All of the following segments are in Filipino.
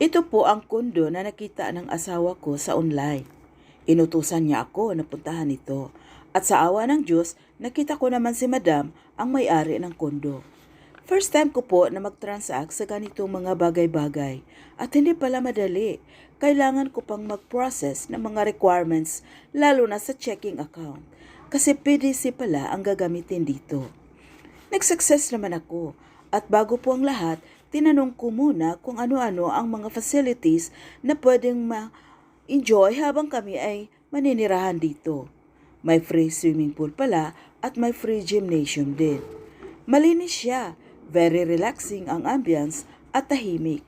Ito po ang kondo na nakita ng asawa ko sa online. Inutusan niya ako na puntahan ito. At sa awa ng Diyos, nakita ko naman si Madam ang may-ari ng kondo. First time ko po na mag-transact sa ganitong mga bagay-bagay. At hindi pala madali. Kailangan ko pang mag-process ng mga requirements lalo na sa checking account. Kasi PDC pala ang gagamitin dito. Nag-success naman ako at bago po ang lahat, tinanong ko muna kung ano-ano ang mga facilities na pwedeng ma-enjoy habang kami ay maninirahan dito. May free swimming pool pala at may free gymnasium din. Malinis siya, very relaxing ang ambience at tahimik.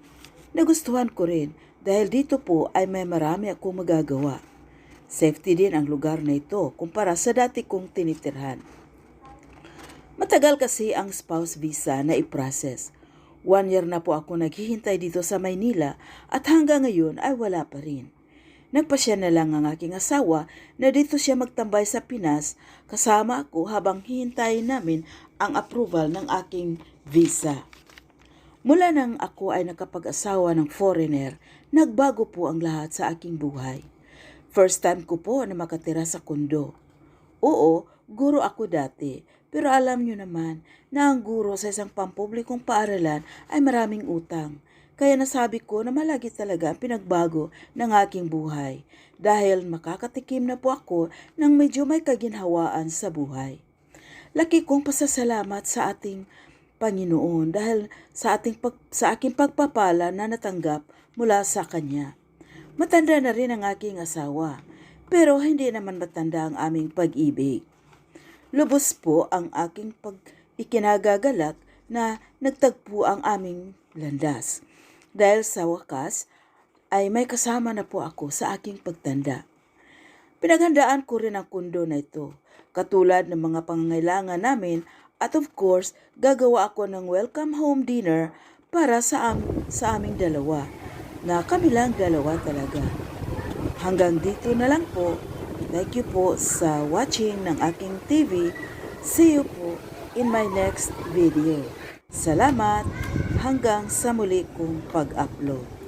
Nagustuhan ko rin dahil dito po ay may marami akong magagawa. Safety din ang lugar na ito kumpara sa dati kong tinitirhan. Matagal kasi ang spouse visa na i-process. One year na po ako naghihintay dito sa Maynila at hanggang ngayon ay wala pa rin. Nagpasya na lang ang aking asawa na dito siya magtambay sa Pinas kasama ako habang hihintayin namin ang approval ng aking visa. Mula nang ako ay nakapag-asawa ng foreigner, nagbago po ang lahat sa aking buhay. First time ko po na makatira sa kondo. Oo, guro ako dati, pero alam nyo naman na ang guro sa isang pampublikong paaralan ay maraming utang. Kaya nasabi ko na malagi talaga ang pinagbago ng aking buhay dahil makakatikim na po ako ng medyo may kaginhawaan sa buhay. Laki kong pasasalamat sa ating Panginoon dahil sa ating pag, sa aking pagpapala na natanggap mula sa kanya. Matanda na rin ang aking asawa, pero hindi naman matanda ang aming pag-ibig. Lubos po ang aking pag ikinagagalak na nagtagpo ang aming landas. Dahil sa wakas ay may kasama na po ako sa aking pagtanda. Pinaghandaan ko rin ang kundo na ito, katulad ng mga pangangailangan namin at of course, gagawa ako ng welcome home dinner para sa, am sa aming dalawa, na kami lang dalawa talaga. Hanggang dito na lang po. Thank you po sa watching ng aking TV. See you po in my next video. Salamat hanggang sa muli kong pag-upload.